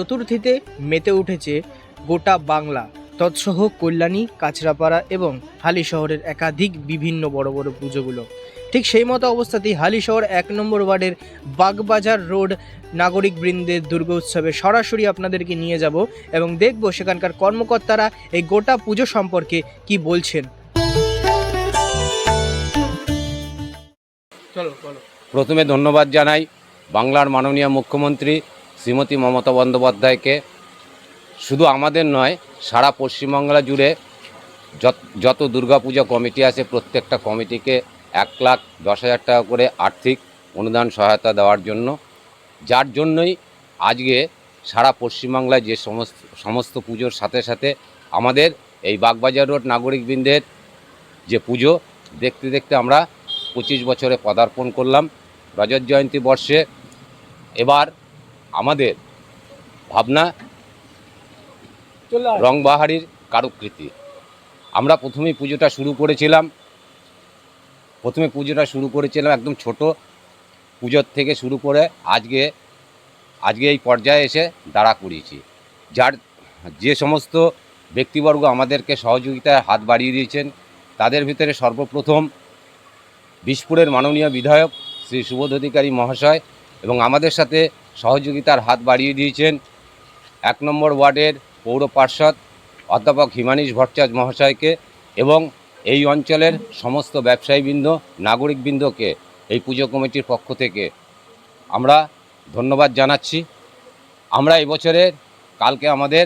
চতুর্থীতে মেতে উঠেছে গোটা বাংলা। তৎসহ কল্যাণী কাছড়াপাড়া এবং হালি শহরের একাধিক বিভিন্ন বড় বড় পুজোগুলো। ঠিক সেই মতো অবস্থাতেই হালি শহর এক নম্বর ওয়ার্ডের বাগবাজার রোড নাগরিক বৃন্দের দুর্গোৎসবে সরাসরি আপনাদেরকে নিয়ে যাব এবং দেখব সেখানকার কর্মকর্তারা এই গোটা পুজো সম্পর্কে কি বলছেন। চলো প্রথমে ধন্যবাদ জানাই বাংলার মাননীয় মুখ্যমন্ত্রী শ্রীমতী মমতা বন্দ্যোপাধ্যায়কে শুধু আমাদের নয়, সারা পশ্চিমবাংলা জুড়ে যত দুর্গাপূজা কমিটি আছে, প্রত্যেকটা কমিটিকে এক লাখ দশ হাজার টাকা করে আর্থিক অনুদান সহায়তা দেওয়ার জন্য। যার জন্যই আজকে সারা পশ্চিমবাংলায় যে সমস্ত সমস্ত পুজোর সাথে সাথে আমাদের এই বাগবাজার রোড নাগরিকবৃন্দের যে পুজো, দেখতে দেখতে আমরা পঁচিশ বছরে পদার্পণ করলাম। রজত জয়ন্তী বর্ষে এবার আমাদের ভাবনা রংবাহারির কারুকৃতি। আমরা প্রথমেই পুজোটা শুরু করেছিলাম। প্রথমে পুজোটা শুরু করেছিলাম একদম ছোট পুজোর থেকে শুরু করে আজকে আজকে এই পর্যায়ে এসে দাঁড়া করিয়েছি। যার যে সমস্ত ব্যক্তিবর্গ আমাদেরকে সহযোগিতায় হাত বাড়িয়ে দিয়েছেন তাদের ভিতরে সর্বপ্রথম বিশপুরের মাননীয় বিধায়ক শ্রী সুবোধ অধিকারী মহাশয় এবং আমাদের সাথে সহযোগিতার হাত বাড়িয়ে দিয়েছেন এক নম্বর ওয়ার্ডের পৌর পার্ষদ অধ্যাপক হিমানীশ ভট্টাচার্য মহাশয়কে এবং এই অঞ্চলের সমস্ত ব্যবসায়ীবৃন্দ, নাগরিকবৃন্দকে এই পুজো কমিটির পক্ষ থেকে। আমরা ধন্যবাদ জানাচ্ছি। আমরা এবছরের কালকে আমাদের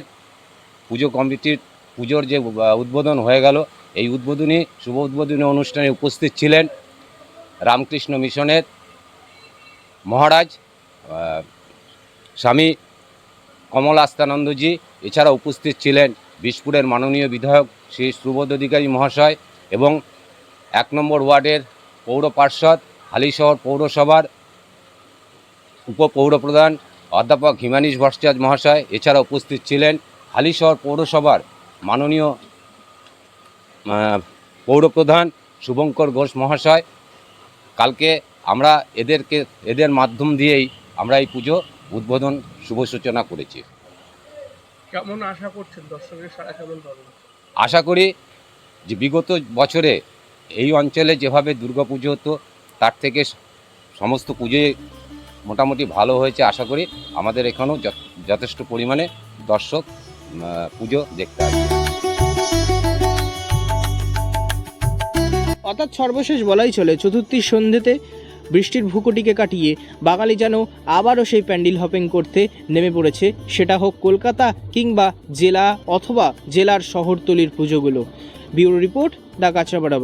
পুজো কমিটির, পুজোর যে উদ্বোধন হয়ে গেল, এই উদ্বোধনী, শুভ উদ্বোধনী অনুষ্ঠানে উপস্থিত ছিলেন রামকৃষ্ণ মিশনের মহারাজ স্বামী কমলাস্তানন্দজি এছাড়া উপস্থিত ছিলেন বিশপুরের মাননীয় বিধায়ক শ্রী সুবোধ অধিকারী মহাশয় এবং এক নম্বর ওয়ার্ডের পৌর পার্ষদ হালিশহর পৌরসভার উপপৌরপ্রধান অধ্যাপক হিমানীশ ভট্টাচার্য মহাশয়, এছাড়া উপস্থিত ছিলেন হালিশহর পৌরসভার মাননীয় পৌরপ্রধান শুভঙ্কর ঘোষ মহাশয়। কালকে আমরা এদেরকে, এদের মাধ্যম দিয়েই আমরা এই পুজো উদ্বোধন শুভ সূচনা করেছি। কেমন আশা করছেন দর্শকের সারা কেমন পাবেন আশা করি যে বিগত বছরে এই অঞ্চলে যেভাবে দুর্গাপুজো হতো তার থেকে সমস্ত পুজোই মোটামুটি ভালো হয়েছে আশা করি। আমাদের এখানেও যথ- যথেষ্ট পরিমাণে দর্শক পুজো দেখতে আসবে। অর্থাৎ সর্বশেষ বলাই চলে চতুর্থীর সন্ধ্যেতে বৃষ্টির ভুকুটিকে কাটিয়ে বাঙালি যেন আবারও সেই প্যান্ডেল হপিং করতে নেমে পড়েছে, সেটা হোক কলকাতা কিংবা জেলা অথবা জেলার শহরতলির পুজোগুলো। Bureau report the Kachhapara